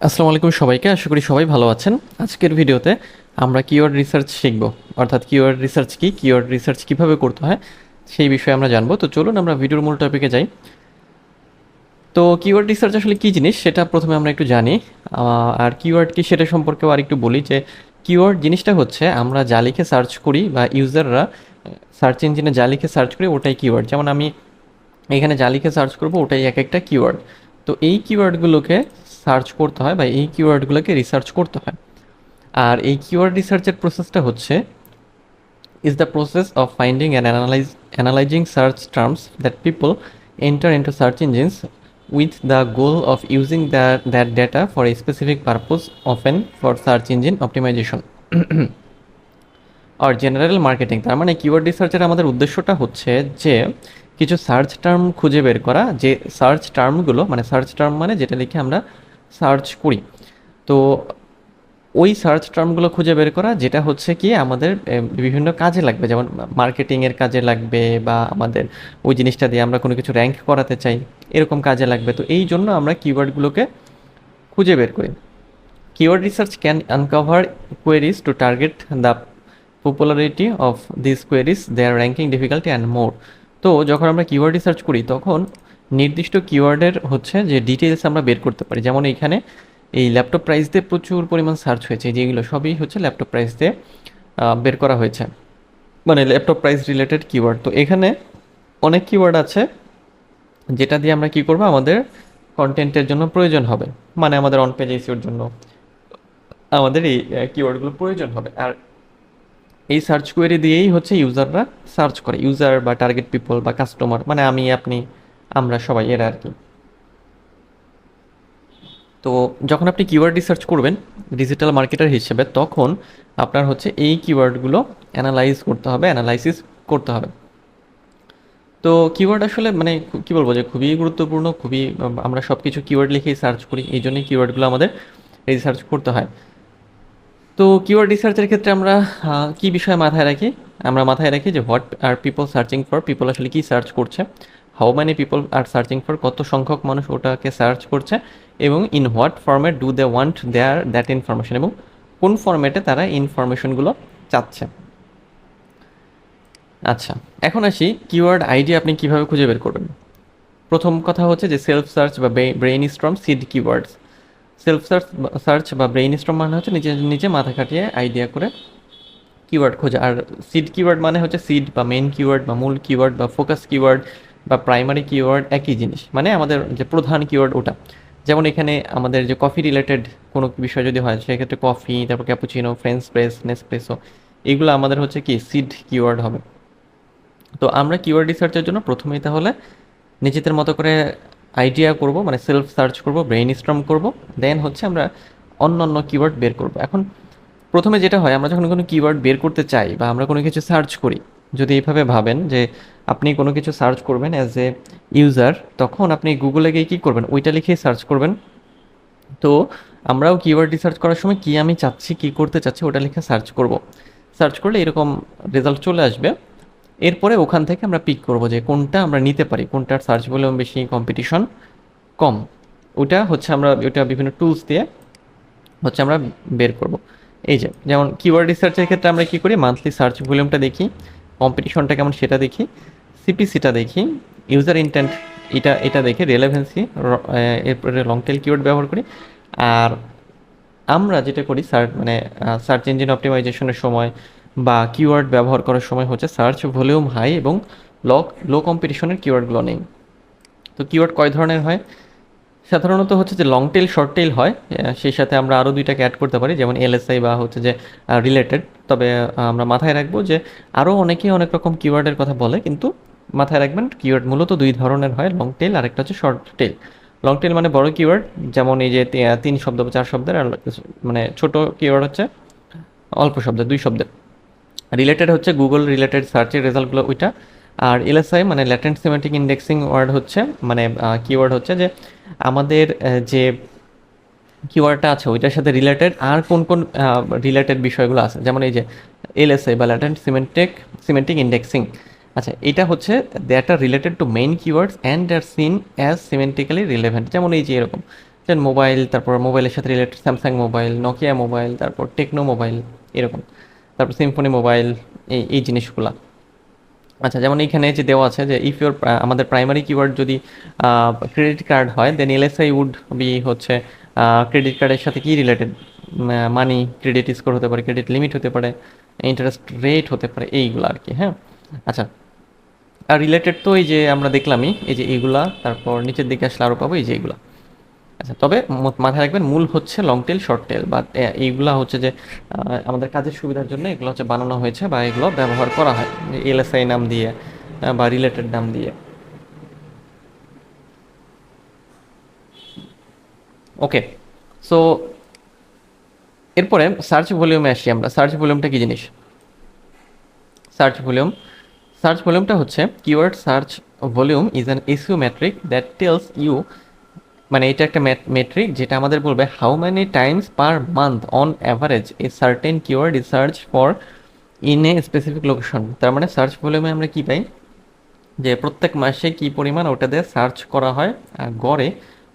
আসসালামু আলাইকুম সবাইকে, আশা করি সবাই ভালো আছেন। আজকের ভিডিওতে আমরা কিওয়ার্ড রিসার্চ শিখব। অর্থাৎ কিওয়ার্ড রিসার্চ কি কিওয়ার্ড রিসার্চ কীভাবে করতে হয়, সেই বিষয়ে আমরা জানব। তো চলুন আমরা ভিডিওর মূল টপিকে যাই। তো কিওয়ার্ড রিসার্চ আসলে কী জিনিস, সেটা প্রথমে আমরা একটু জানি। আর কিওয়ার্ড কি সেটা সম্পর্কেও আর একটু বলি যে কিওয়ার্ড জিনিসটা হচ্ছে আমরা যা লিখে সার্চ করি বা ইউজাররা সার্চ ইঞ্জিনে যা লিখে সার্চ করি ওটাই কিওয়ার্ড যেমন আমি এখানে যা লিখে সার্চ করব ওটাই এক একটা কিওয়ার্ড তো এই কিওয়ার্ডগুলোকে সার্চ করতে হয় বা এই কিওয়ার্ডগুলোকে রিসার্চ করতে হয়। আর এই কিওয়ার্ড রিসার্চের প্রসেসটা হচ্ছে is the process of finding and analyse analysing search terms that people enter into search engines with the goal of using the that data for a specific purpose often for search engine optimisation or general marketing তার মানে keyword রিসার্চের আমাদের উদ্দেশ্যটা হচ্ছে যে, কিছু search term খুঁজে বের করা, যে সার্চ টার্মগুলো মানে সার্চ টার্ম মানে যেটা লিখে আমরা সার্চ করি। তো ওই সার্চ টার্মগুলো খুঁজে বের করা, যেটা হচ্ছে কি আমাদের বিভিন্ন কাজে লাগবে। যেমন মার্কেটিংয়ের কাজে লাগবে বা আমাদের ওই জিনিসটা দিয়ে আমরা কোনো কিছু র্যাঙ্ক করাতে চাই, এরকম কাজে লাগবে। তো এই জন্য আমরা কিওয়ার্ডগুলোকে খুঁজে বের করি। Keyword research can uncover queries to target the popularity of this queries their ranking difficulty and more তো যখন আমরা কিওয়ার্ড রিসার্চ করি, তখন নির্দিষ্ট কিওয়ার্ডের হচ্ছে যে ডিটেলস আমরা বের করতে পারি। যেমন এইখানে এই ল্যাপটপ প্রাইস দিয়ে প্রচুর পরিমাণ সার্চ হয়েছে। যেগুলো সবই হচ্ছে ল্যাপটপ প্রাইস দিয়ে বের করা হয়েছে। মানে ল্যাপটপ প্রাইস রিলেটেড কিওয়ার্ড তো এখানে অনেক কিওয়ার্ড আছে, যেটা দিয়ে আমরা কি করব? আমাদের কন্টেন্টের জন্য প্রয়োজন হবে। মানে আমাদের অন পেজ এসিওর জন্য আমাদের এই কিওয়ার্ডগুলো প্রয়োজন হবে। আর এই সার্চ কোয়েরি দিয়েই হচ্ছে ইউজাররা সার্চ করে। ইউজার বা টার্গেট পিপল বা কাস্টমার মানে আমি, আপনি আমরা সবাই এরা আর কি। তো যখন আপনি কিওয়ার্ড রিসার্চ করবেন ডিজিটাল মার্কেটার হিসেবে, তখন আপনার হচ্ছে এই কিওয়ার্ডগুলো অ্যানালাইজ করতে হবে অ্যানালাইসিস করতে হবে। তো কিওয়ার্ড আসলে মানে কি বলব যে খুবই গুরুত্বপূর্ণ, খুবই আমরা সব কিছু কিওয়ার্ড লিখেই সার্চ করি, এই জন্যই কিওয়ার্ডগুলো আমাদের রিসার্চ করতে হয়। তো কিওয়ার্ড রিসার্চের ক্ষেত্রে আমরা কি বিষয় মাথায় রাখি? আমরা মাথায় রাখি যে what are people searching for people আসলে কি সার্চ করছে? How many people are searching for কত সংখ্যক মানুষ ওটাকে সার্চ করছে? এবং in what format do they want their that information এবং কোন ফরম্যাটে তারা ইনফরমেশনগুলো চাচ্ছে? আচ্ছা এখন আসি কিওয়ার্ড আইডি আপনি কীভাবে খুঁজে বের করবেন? প্রথম কথা হচ্ছে যে সেলফ সার্চ বা brainstorm seed keywords self search search বা ব্রেইন স্ট্রম মানে হচ্ছে নিজে নিজে মাথা খাটিয়ে আইডিয়া করে কিওয়ার্ড খোঁজা। আর সিড কিওয়ার্ড মানে হচ্ছে সিড বা মেইন কিওয়ার্ড বা মূল কিওয়ার্ড বা ফোকাস কিওয়ার্ড বা প্রাইমারি কিওয়ার্ড একই জিনিস। মানে আমাদের যে প্রধান কিওয়ার্ড ওটা। যেমন এখানে আমাদের যে কফি রিলেটেড কোনো বিষয় যদি হয়, সেক্ষেত্রে কফি তারপর ক্যাপুচিনো ফ্রেঞ্চ প্রেস নেসপ্রেসো এগুলো আমাদের হচ্ছে কি সিড কিওয়ার্ড হবে। তো আমরা কিওয়ার্ড রিসার্চের জন্য প্রথমেই তাহলে নিজেদের মতো করে আইডিয়া করব মানে সেলফ সার্চ করব ব্রেইন স্ট্রম করব দেন হচ্ছে আমরা অন্য অন্য কিওয়ার্ড বের করব। এখন প্রথমে যেটা হয়, আমরা যখন কোনো কিওয়ার্ড বের করতে চাই বা আমরা কোনো কিছু সার্চ করি যদি এইভাবে ভাবেন যে আপনি কোনো কিছু সার্চ করবেন অ্যাজ এ ইউজার তখন আপনি গুগলে গিয়ে কী করবেন? ওইটা লিখেই সার্চ করবেন। তো আমরাও কিওয়ার্ড রিসার্চ করার সময় কি আমি চাচ্ছি, কি করতে চাচ্ছি, ওটা লিখে সার্চ করব। সার্চ করলে এরকম রেজাল্ট চলে আসবে। এরপরে ওখান থেকে আমরা পিক করব যে কোনটা আমরা নিতে পারি, কোনটার সার্চ ভলিউম বেশি কম্পিটিশন কম। ওটা হচ্ছে আমরা ওটা বিভিন্ন টুলস দিয়ে হচ্ছে আমরা বের করব। এই যে, যেমন কিওয়ার্ড রিসার্চের ক্ষেত্রে আমরা কি করি? মান্থলি সার্চ ভলিউমটা দেখি। কম্পিটিশনটা কেমন সেটা দেখি সিপিসিটা দেখি ইউজার ইন্টেন্ট এটা এটা দেখে রেলেভেন্সি এরপরে লং টেল কিওয়ার্ড ব্যবহার করি। আর আমরা যেটা করি সার্চ মানে সার্চ ইঞ্জিন অপটিমাইজেশনের সময় বা কিওয়ার্ড ব্যবহার করার সময় হচ্ছে সার্চ ভলিউম হাই এবং লো লো কম্পিটিশনের কিওয়ার্ডগুলো নেই। তো কিওয়ার্ড কয় ধরনের হয়? সাধারণত হচ্ছে যে লং টেল শর্ট টেল হয় সেই সাথে আমরা আরও দুইটাকে অ্যাড করতে পারি, যেমন এলএসআই বা হচ্ছে যে রিলেটেড তবে আমরা মাথায় রাখব যে আরও অনেকেই অনেক রকম কিওয়ার্ডের কথা বলে, কিন্তু মাথায় রাখবেন কিওয়ার্ড মূলত দুই ধরনের হয় লং টেল আর একটা হচ্ছে শর্ট টেল লং টেল মানে বড় কিওয়ার্ড যেমন এই যে তিন শব্দ বা চার শব্দের, আর মানে ছোট কিওয়ার্ড হচ্ছে অল্প শব্দের, দুই শব্দের। রিলেটেড হচ্ছে গুগল রিলেটেড সার্চের রেজাল্টগুলো ওইটা আর এলএসআই মানে ল্যাটেন্ট সিমেন্টিক ইন্ডেক্সিং ওয়ার্ড হচ্ছে মানে কিওয়ার্ড হচ্ছে যে আমাদের যে কিওয়ার্ডটা আছে ওইটার সাথে রিলেটেড আর কোন কোন রিলেটেড বিষয়গুলো আছে। যেমন এই যে এলএসআই বা ল্যাটেন্ট সিমেন্টেক সিমেন্টিক ইন্ডেক্সিং আচ্ছা এটা হচ্ছে that are related to main keywords and are seen as semantically relevant যেমন এই যে এরকম, যেমন মোবাইল তারপর মোবাইলের সাথে related Samsung mobile Nokia mobile তারপর টেকনো মোবাইল এরকম। তারপর সিম্ফনি মোবাইল এই এই জিনিসগুলা। আচ্ছা যেমন এখানে যে দেওয়া আছে যে ইফ ইউর আমাদের প্রাইমারি কিওয়ার্ড যদি ক্রেডিট কার্ড হয় দেন এলএসআই উড বি হচ্ছে ক্রেডিট কার্ডের সাথে কি রিলেটেড মানি ক্রেডিট স্কোর হতে পারে ক্রেডিট লিমিট হতে পারে ইন্টারেস্ট রেট হতে পারে, এইগুলো আর কি হ্যাঁ? আচ্ছা আর রিলেটেড তো এই যে আমরা দেখলামই, এই যে এইগুলা, তারপর নিচের দিকে আসলে আরও পাবো, এই যে এইগুলা। আচ্ছা তবে মাথায় রাখবেন, মূল হচ্ছে লং টেল শর্ট টেল বা এইগুলা হচ্ছে যে আমাদের কাজের সুবিধার জন্য এগুলো হচ্ছে বানানো হয়েছে বা এগুলো ব্যবহার করা হয়, এলএসআই নাম দিয়ে বা রিলেটেড নাম দিয়ে। ওকে সো এরপরে সার্চ ভলিউমে আসি আমরা। সার্চ ভলিউমটা কি জিনিস? সার্চ ভলিউম সার্চ ভলিউমটা হচ্ছে keyword search volume is an SEO metric that tells you মানে এটা একটা মেট্রিক যেটা আমাদের বলবে how many times per month on average a certain keyword is search for in a specific location তার মানে সার্চ ভলিউমে আমরা কি পাই? যে প্রত্যেক মাসে কি পরিমাণ ওটা দিয়ে সার্চ করা হয় আর গড়ে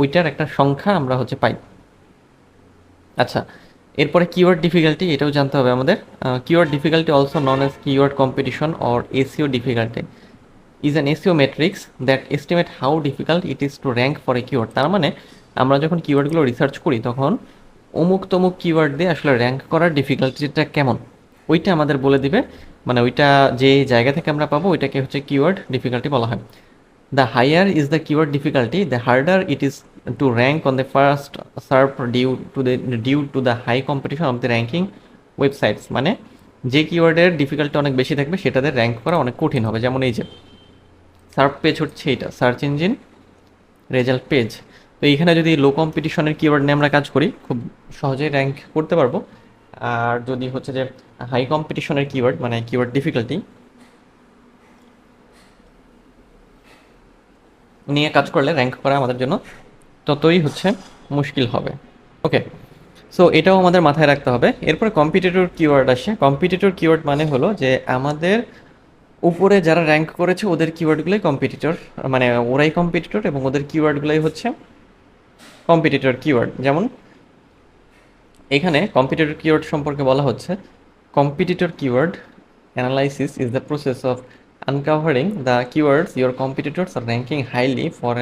ওইটার একটা সংখ্যা আমরা হচ্ছে পাই। আচ্ছা এরপরে কিওয়ার্ড ডিফিকাল্টি এটাও জানতে হবে আমাদের। Keyword difficulty also known as keyword competition or SEO difficulty is an SEO matrix that estimate how difficult it is to rank for a keyword তার মানে আমরা যখন কিওয়ার্ডগুলো রিসার্চ করি, তখন অমুক তমুক কিওয়ার্ড দিয়ে আসলে র্যাঙ্ক করার ডিফিকাল্টিটা কেমন? ওইটা আমাদের বলে দিবে। মানে ওইটা যে জায়গা থেকে আমরা পাবো, ওইটাকে হচ্ছে কিওয়ার্ড ডিফিকাল্টি বলা হয়। The higher is the keyword difficulty the harder it is to rank on the first SERP due to the, due to the high competition of the ranking websites মানে যে কিওয়ার্ডের ডিফিকাল্টি অনেক বেশি থাকবে, সেটাতে rank করা অনেক কঠিন হবে। যেমন এই যে সার্চ পেজ হচ্ছে এটা, সার্চ ইঞ্জিন, রেজাল্ট পেজ। তো এইখানে যদি লো কম্পিটিশনের কিওয়ার্ড নিয়ে আমরা কাজ করি, খুব সহজেই র্যাঙ্ক করতে পারব। আর যদি হচ্ছে যে হাই কম্পিটিশনের কিওয়ার্ড মানে কিওয়ার্ড ডিফিকাল্টি নিয়ে কাজ করলে র্যাঙ্ক করা আমাদের জন্য ততই হচ্ছে মুশকিল হবে। ওকে সো এটাও আমাদের মাথায় রাখতে হবে। এরপরে কম্পিটিটর কিওয়ার্ড আসে। কম্পিটিটর কিওয়ার্ড মানে হলো যে আমাদের উপরে যারা র্যাঙ্ক করেছে, ওদের কিওয়ার্ডগুলোই কম্পিটিটর মানে ওরাই কম্পিটিটর এবং ওদের কিওয়ার্ডগুলোই হচ্ছে কম্পিটিটর কিওয়ার্ড যেমন এখানে কম্পিটিটর কিওয়ার্ড সম্পর্কে বলা হচ্ছে competitor keyword analysis is the process of uncovering the keywords keywords your are ranking highly for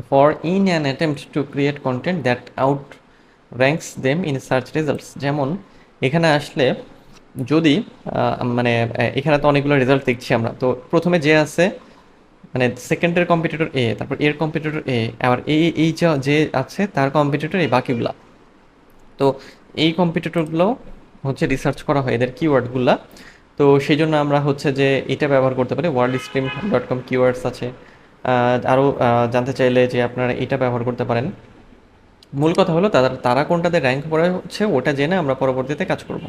for for in an attempt to create content that outranks them in search results যেমন এখানে আসলে যদি মানে এখানে তো অনেকগুলো রেজাল্ট দেখছি আমরা। তো প্রথমে যে আছে মানে সেকেন্ডের কম্পিটিটর এ তারপর এর কম্পিটিটর এ আবার এই এই যা- যে আছে, তার কম্পিটিটর এই বাকিগুলা। তো এই কম্পিটিটরগুলো হচ্ছে রিসার্চ করা হয় এদের কিওয়ার্ডগুলা তো সেই জন্য আমরা হচ্ছে যে এটা ব্যবহার করতে পারি WordStream dot com keywords আছে আরও জানতে চাইলে যে আপনারা এটা ব্যবহার করতে পারেন। মূল কথা হলো, তারা তারা কোনটাতে র্যাঙ্ক করা হচ্ছে, ওটা জেনে আমরা পরবর্তীতে কাজ করব।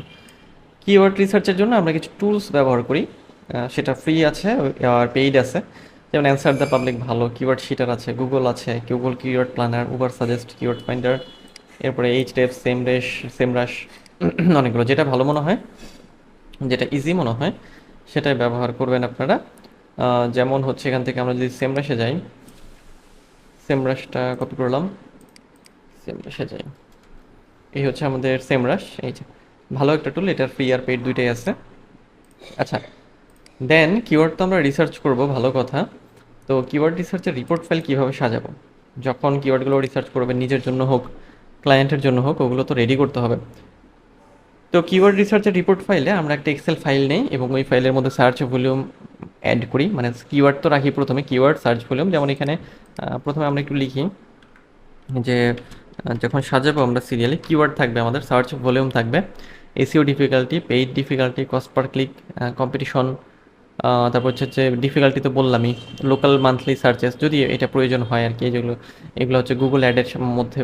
কিওয়ার্ড রিসার্চের জন্য আমরা কিছু টুলস ব্যবহার করি। সেটা ফ্রি আছে আর পেইড আছে। যেমন অ্যান্সার দ্য পাবলিক ভালো কিওয়ার্ড শিটার আছে গুগল আছে Google keyword planner Ubersuggest keyword finder এরপরে এইচ টেপ সেম রেশ সেম রাশ অনেকগুলো। যেটা ভালো মনে হয়, যেটা ইজি মনে হয়, সেটাই ব্যবহার করবেন আপনারা। যেমন হচ্ছে এখান থেকে আমরা যদি সেম রাশে যাই সেম রাশটা কপি করলাম সেম রাশে যাই। এই হচ্ছে আমাদের সেম রাশ এই যে। ভালো একটা টুল এটার ফ্রি আর পেড দুইটাই আছে। আচ্ছা দেন কিওয়ার্ড তো আমরা রিসার্চ করব, ভালো কথা। তো কিওয়ার্ড রিসার্চের রিপোর্ট ফাইল কীভাবে সাজাবো? যখন কিওয়ার্ডগুলো রিসার্চ করবে, নিজের জন্য হোক ক্লায়েন্টের জন্য হোক, ওগুলো তো রেডি করতে হবে। তো কিওয়ার্ড রিসার্চের রিপোর্ট ফাইলে আমরা একটা এক্সেল ফাইল নেই এবং ওই ফাইলের মধ্যে সার্চ ভলিউম অ্যাড করি। মানে কিওয়ার্ড তো রাখি প্রথমে কিওয়ার্ড সার্চ ভলিউম যেমন এখানে প্রথমে আমরা একটু লিখি যে যখন সাজাবো আমরা সিরিয়ালে কিওয়ার্ড থাকবে আমাদের সার্চ ভলিউম থাকবে। SEO difficulty paid difficulty cost per click competition তারপর হচ্ছে হচ্ছে ডিফিকাল্টি তো বললামই লোকাল মান্থলি সার্চেস যদি এটা প্রয়োজন হয় আর কি যেগুলো, এগুলো হচ্ছে গুগল অ্যাডের মধ্যে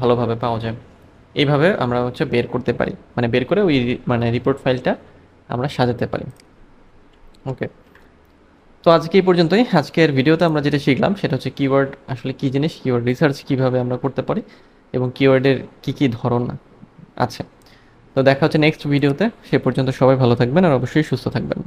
ভালোভাবে পাওয়া যায়। এইভাবে আমরা হচ্ছে বের করতে পারি মানে বের করে ওই মানে রিপোর্ট ফাইলটা আমরা সাজাতে পারি। ওকে তো আজকে এই পর্যন্তই, আজকের ভিডিওতে আমরা যেটা শিখলাম, সেটা হচ্ছে কিওয়ার্ড আসলে কী জিনিস কিওয়ার্ড রিসার্চ কীভাবে আমরা করতে পারি, এবং কিওয়ার্ডের কী কী ধরন আছে। তো দেখা হচ্ছে নেক্সট ভিডিওতে সে পর্যন্ত সবাই ভালো থাকবেন আর অবশ্যই সুস্থ থাকবেন।